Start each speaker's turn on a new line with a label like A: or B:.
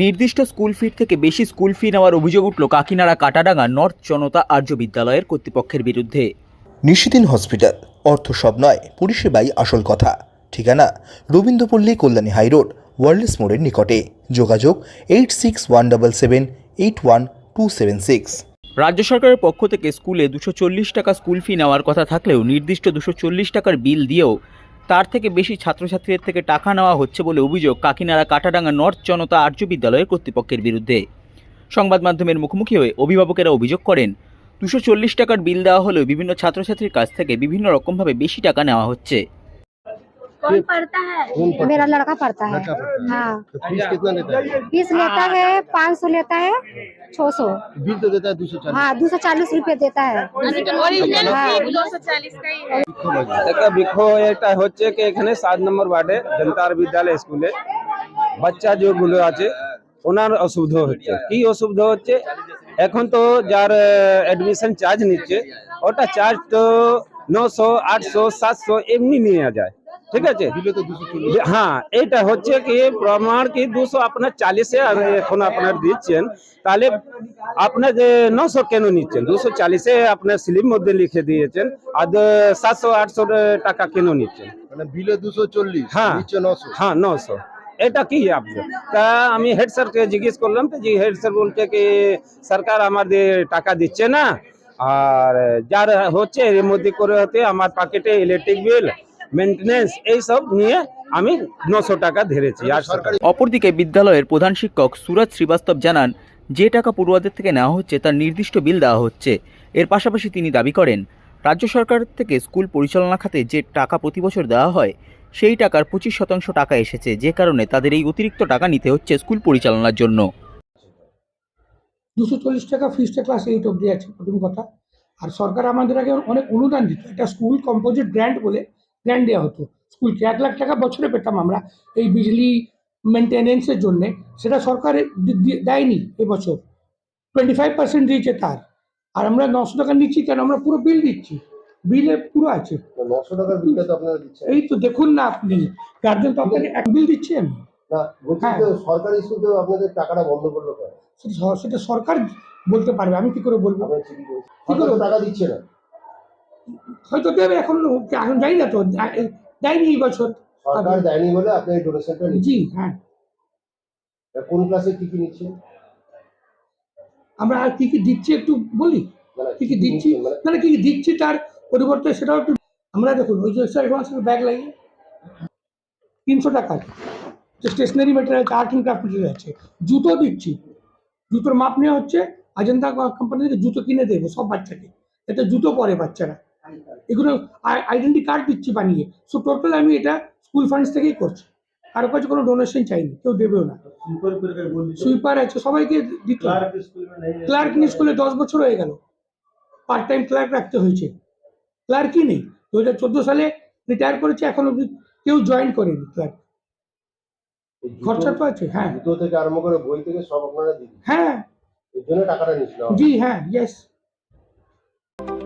A: নির্দিষ্ট স্কুল ফি থেকে বেশি স্কুল ফি নেওয়ার অভিযোগ উঠল কাকিনাড়া কাটাডাঙ্গা নর্থ জনতা আর্য বিদ্যালয়ের কর্তৃপক্ষের বিরুদ্ধে।
B: নিশিদিন হসপিটাল অর্থ সব নয় পরিষেবাই আসল কথা। ঠিকানা রবীন্দ্রপল্লী কল্যাণী হাইরোড ওয়ার্ল্ডস মোড়ের নিকটে। যোগাযোগ eight six one double seven eight one two seven six.
A: রাজ্য সরকারের পক্ষ থেকে স্কুলে দুশো চল্লিশ টাকা স্কুল ফি নেওয়ার কথা থাকলেও নির্দিষ্ট দুশো চল্লিশ টাকার বিল দিয়েও তার থেকে বেশি ছাত্রছাত্রীদের থেকে টাকা নেওয়া হচ্ছে বলে অভিযোগ কাকিনাড়া কাটাডাঙ্গা নর্থ জনতা আর্য বিদ্যালয়ের কর্তৃপক্ষের বিরুদ্ধে। সংবাদ মাধ্যমের মুখোমুখি হয়ে অভিভাবকেরা অভিযোগ করেন, দুশো টাকার বিল দেওয়া হলেও বিভিন্ন ছাত্রছাত্রীর কাছ থেকে বিভিন্ন রকমভাবে বেশি টাকা নেওয়া হচ্ছে।
C: कौन पढ़ता है
D: कौन पढ़ता
E: मेरा लड़का पढ़ता है
D: लड़का पढ़ता है?
E: हाँ
D: तो फीस कितना लेता है
E: फीस लेता है पाँच सौ लेता है छः सौ
D: बिल तो देता है दो सौ चालीस
E: हाँ दो सौ चालीस रुपये देता है
C: ओरिजिनल
E: हाँ।
C: दो सौ चालीस का ही है
F: একটা বৃক্ষ এটা হচ্ছে কি এখানে সাত নম্বর ওয়ার্ডে জনতার বিদ্যালয় স্কুলে বাচ্চা যেগুলো আছে ওনার অসুবিধা হচ্ছে কি অসুবিধা হচ্ছে এখন তো যার অ্যাডমিশন চার্জ নিচ্ছে ওটা চার্জ তো নশো আটশো সাতশো এমনি নিয়ে যায় ঠিক আছে? হ্যাঁ এটা হচ্ছে কি প্রমাণ কি দুশো আপনার চালিশে এখন আপনার দিচ্ছেন। তাহলে আপনার যে নশো কেন নিচ্ছেন? দুশো চালিশে আপনার স্লিপ মধ্যে লিখে দিয়েছেন। আর সাতশো আটশো টাকা কেন নিচ্ছেন?
D: মানে বিলে দুশো চল্লিশ
F: হ্যাঁ।
D: নশো।
F: হ্যাঁ নশো। এটা কি আপনার তা আমি হেড স্যারকে জিজ্ঞেস করলাম তো যে হেড স্যার বলছে কি সরকার আমাদের টাকা দিচ্ছে না আর যার হচ্ছে এর মধ্যে করে হতে আমার পকেটে ইলেকট্রিক বিল এইসব নিয়ে আমি নশো টাকা ধরেছি আর
D: সরকারি
A: অপরদিকে বিদ্যালয়ের প্রধান শিক্ষক সুরজ শ্রীবাস্তব জানান যে টাকা পড়ুয়াদের থেকে নেওয়া হচ্ছে তার নির্দিষ্ট বিল দেওয়া হচ্ছে। এর পাশাপাশি তিনি দাবি করেন রাজ্য সরকার থেকে স্কুল পরিচালনা খাতে যে টাকা প্রতি বছর দেওয়া হয় সেই টাকার পঁচিশ শতাংশ টাকা এসেছে যে কারণে তাদের এই অতিরিক্ত টাকা নিতে হচ্ছে স্কুল পরিচালনার জন্য।
G: দুশো চল্লিশ টাকা ফিসটা ক্লাস এইট অবধি আছে প্রথম কথা। আর সরকার আমাদের আগে অনেক অনুদান দিত। একটা স্কুল কম্পোজিট গ্র্যান্ট বলে গ্র্যান্ট দেওয়া হতো। স্কুলকে এক লাখ টাকা বছরে পেতাম আমরা এই বিজলি মেনটেনেন্সের জন্যে। সেটা সরকার দেয়নি এবছর। টোয়েন্টি ফাইভ পার্সেন্ট দিয়েছে তার। আর আমরা নশো টাকা নিচ্ছি কেন? আমরা পুরো বিল দিচ্ছি। বিলে পুরো আছে।
D: নশো টাকার বিলটা তো আপনারা দিচ্ছেন।
G: এই তো দেখুন না আপনি। গার্জেন তো আপনাকে এক বিল দিচ্ছেন
D: না বলছি
G: হ্যাঁ।
D: সরকারি স্কুল আপনাদের টাকাটা বন্ধ করল
G: সেটা সেটা সরকার বলতে পারবে। আমি কি করে বলব?
D: টাকা দিচ্ছে না।
G: হয়তো দেবে এখন এখন জানি না তো দেয়নি এই বছর।
D: সরকার দেয়নি বলে আপনি এই ডোনেশনটা
G: জি হ্যাঁ।
D: কোন ক্লাসে কি কি নিচ্ছেন?
G: আমরা আর কি কি দিচ্ছি একটু বলি?
D: মানে
G: কি কি দিচ্ছি?
D: মানে
G: মানে কি কি দিচ্ছি তার পরিবর্তে সেটাও একটু আমরা দেখুন ওই যে অ্যাডভান্সের ব্যাগ লাগিয়ে তিনশো টাকার যে স্টেশনারি মেটেরিয়াল আছে আর্ট অ্যান্ড ক্রাফট মেটেরিয়াল আছে। জুতো দিচ্ছি। জুতোর মাপ নেওয়া হচ্ছে। অজন্তা কোম্পানি থেকে জুতো কিনে দেবো সব বাচ্চাকে। এতে জুতো পরে বাচ্চারা। এগুলো আইডেন্টি কার্ড দিচ্ছি বানিয়ে। সো টোটাল আমি এটা স্কুল ফান্ডস থেকেই করছি। কারও কাছে কোনো ডোনেশন চাইনি কেউ দেবেও না। সুইপার আছে সবাইকে দিতে ক্লার্ক নিয়ে স্কুলে দশ বছর হয়ে গেল। পার্ট টাইম ক্লার্ক রাখতে হয়েছে। ক্লার্কই নেই। দু হাজার চোদ্দ সালে রিটায়ার করেছে এখন অব্দি কেউ জয়েন করেনি ক্লার্ক খরচা তো আছে হ্যাঁ।
D: জুতো থেকে আরম্ভ করে বই থেকে সব আপনারা দিন
G: হ্যাঁ।
D: এর জন্য টাকাটা নিচ্ছিল
G: জি হ্যাঁ yes